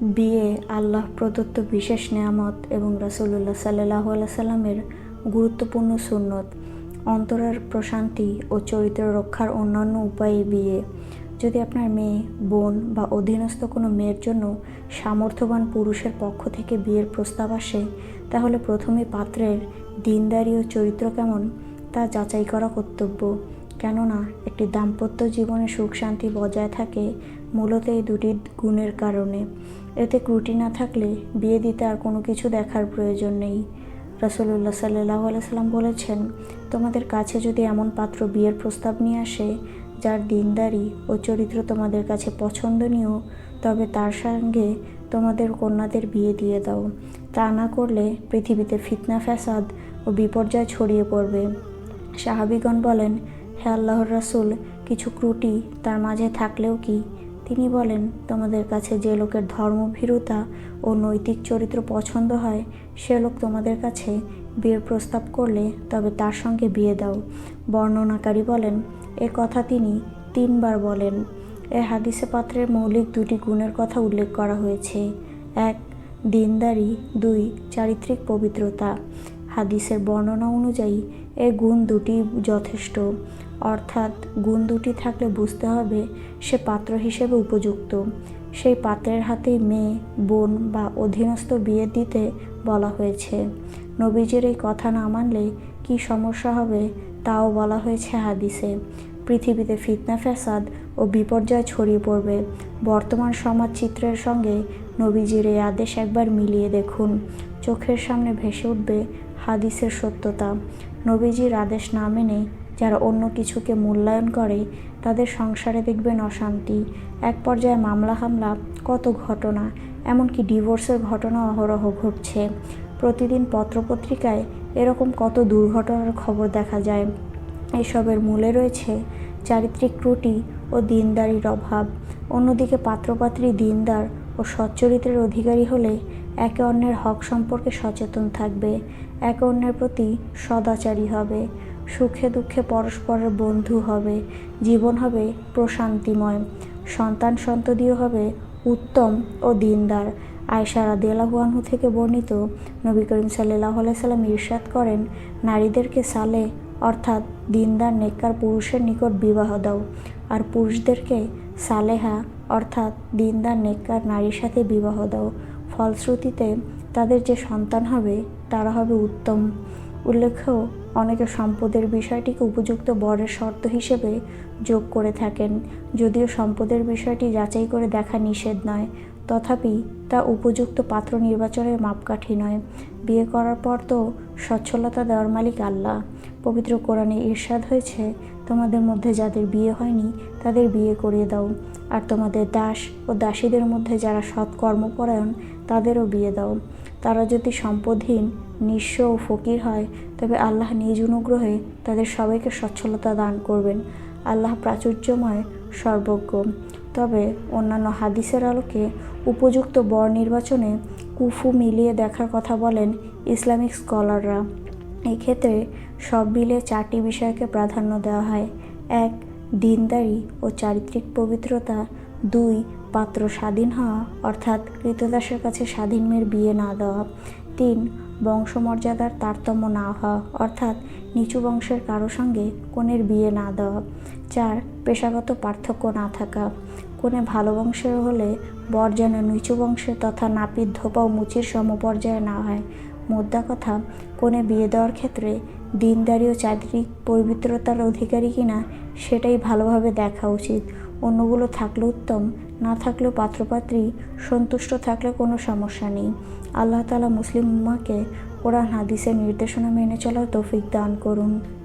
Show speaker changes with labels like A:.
A: বিয়ে, আল্লাহ, প্রদত্ত বিশেষ নেয়ামত এবং রাসূলুল্লাহ সাল্লাহ সাল্লামের গুরুত্বপূর্ণ সুন্নত, অন্তরের প্রশান্তি ও চরিত্র রক্ষার অন্যান্য উপায়ে বিয়ে। যদি আপনার মেয়ে, বোন বা অধীনস্থ কোনো মেয়ের জন্য সামর্থ্যবান পুরুষের পক্ষ থেকে বিয়ের প্রস্তাব আসে, তাহলে প্রথমে পাত্রের দিনদারি ও চরিত্র কেমন তা যাচাই করা কর্তব্য। কেননা, একটি দাম্পত্য জীবনে সুখ শান্তি বজায় থাকে মূলত এই দুটি গুণের কারণে। এতে ত্রুটি না থাকলে বিয়ে দিতে আর কোনো কিছু দেখার প্রয়োজন নেই। রাসুলুল্লাহ সাল্লাহ সাল্লাম বলেছেন, তোমাদের কাছে যদি এমন পাত্র বিয়ের প্রস্তাব নিয়ে আসে, যার দিনদারি ও চরিত্র তোমাদের কাছে পছন্দনীয়, তবে তার সঙ্গে তোমাদের কন্যাদের বিয়ে দিয়ে দাও। তা না করলে পৃথিবীতে ফিতনা, ফ্যাসাদ ও বিপর্যয় ছড়িয়ে পড়বে। সাহাবিগণ বলেন হে আল্লাহর রাসুল, কিছু ত্রুটি তার মাঝে থাকলেও কি? তিনি বলেন, তোমাদের কাছে যে লোকের ধর্মভীরুতা ও নৈতিক চরিত্র পছন্দ হয়, সে লোক তোমাদের কাছে বিয়ের প্রস্তাব করলে তবে তার সঙ্গে বিয়ে দাও। বর্ণনাকারী বলেন, এ কথা তিনি তিনবার বলেন। এ হাদিসে পাত্রের মৌলিক দুটি গুণের কথা উল্লেখ করা হয়েছে। এক, দিনদারি। দুই, চারিত্রিক পবিত্রতা। হাদিসের বর্ণনা অনুযায়ী এ গুণ দুটি যথেষ্ট। অর্থাৎ, গুণ দুটি থাকলে বুঝতে হবে সে পাত্র হিসেবে উপযুক্ত। সেই পাত্রের হাতে মেয়ে, বোন বা অধীনস্থ বিয়ে দিতে বলা হয়েছে। নবীজের এই কথা না মানলে কি সমস্যা হবে তাও বলা হয়েছে হাদিসে। পৃথিবীতে ফিতনা, ফ্যাসাদ ও বিপর্যয় ছড়িয়ে পড়বে। বর্তমান সমাজ চিত্রের সঙ্গে নবীজির এই আদেশ একবার মিলিয়ে দেখুন। চোখের সামনে ভেসে উঠবে হাদিসের সত্যতা। নবীজির আদেশ না মেনে যারা অন্য কিছুকে মূল্যায়ন করে, তাদের সংসারে দেখবেন অশান্তি। এক পর্যায়ে মামলা হামলা, কত ঘটনা, এমনকি ডিভোর্সের ঘটনা অহরহ ঘটছে। প্রতিদিন পত্রপত্রিকায় এরকম কত দুর্ঘটনার খবর দেখা যায়। এসবের মূলে রয়েছে চারিত্রিক ত্রুটি ও দিনদারির অভাব। অন্যদিকে পাত্রপাত্রী, দিনদার ও সচ্চরিত্রের অধিকারী হলে একে অন্যের হক সম্পর্কে সচেতন থাকবে, একে অন্যের প্রতি সদাচারী হবে, সুখে দুঃখে পরস্পরের বন্ধু হবে, জীবন হবে প্রশান্তিময়, সন্তান সন্ততিও হবে উত্তম ও দিনদার। আয়সা রাদিয়াল্লাহু থেকে বর্ণিত নবী করিম সাল্লাহ সাল্লাম ইরশাদ করেন, নারীদেরকে সালে, অর্থাৎ দিনদার, নেককার পুরুষের নিকট বিবাহ দাও। আর পুরুষদেরকে সালেহা, অর্থাৎ দিনদার, নেককার নারীর সাথে বিবাহ দাও। ফলশ্রুতিতে তাদের যে সন্তান হবে, তারা হবে উত্তম। উল্লেখ্য, অনেকে সম্পদের বিষয়টিকে উপযুক্ত বরের শর্ত হিসেবে যোগ করে থাকেন, যদিও সম্পদের বিষয়টি যাচাই করে দেখা নিষেধ নয়। তথাপি তা উপযুক্ত পাত্র নির্বাচনের মাপকাঠি নয়। বিয়ে করার পর তো সচ্ছলতা দেওয়ার মালিক আল্লাহ। পবিত্র কোরআনে ঈর্ষাদ হয়েছে, তোমাদের মধ্যে যাদের বিয়ে হয়নি, তাদের বিয়ে করিয়ে দাও। আর তোমাদের দাস ও দাসীদের মধ্যে যারা সৎ কর্মপরায়ণ, তাদেরও বিয়ে দাও। তারা যদি সম্পদহীন, নিঃস্ব ও ফকির হয়, তবে আল্লাহ নিজ অনুগ্রহে তাদের সবাইকে সচ্ছলতা দান করবেন। আল্লাহ প্রাচুর্যময় সর্বজ্ঞ। তবে অন্যান্য হাদিসের আলোকে উপযুক্ত বর নির্বাচনে কুফু মিলিয়ে দেখার কথা বলেন ইসলামিক স্কলাররা। এক্ষেত্রে সব মিলে চারটি বিষয়কে প্রাধান্য দেওয়া হয়। এক, দিনদারি ও চারিত্রিক পবিত্রতা। দুই, পাত্র স্বাধীন হওয়া, অর্থাৎ কৃতদাসের কাছে স্বাধীন মেয়ের বিয়ে না দেওয়া। তিন বংশমর্যাদার তারতম্য না হওয়া, অর্থাৎ নিচু বংশের কারও সঙ্গে কনের বিয়ে না দেওয়া চার পেশাগত পার্থক্য না থাকা। কোনে ভালো বংশের হলে বর যেন নিচু বংশের তথা নাপিত ধোপা ও মুচির সমপর্যায়ে না হয়। মোদ্দা কথা, কোনে বিয়ে দেওয়ার ক্ষেত্রে দিনদারি ও চারিত্রিক পবিত্রতার অধিকারী কিনা, সেটাই ভালোভাবে দেখা উচিত। অন্যগুলো থাকলে উত্তম না থাকলেও পাত্রপাত্রী সন্তুষ্ট থাকলে কোনো সমস্যা নেই। আল্লাহ তালা মুসলিম উম্মাকে কোরআন, হাদিসের নির্দেশনা মেনে চলার তৌফিক দান করুন।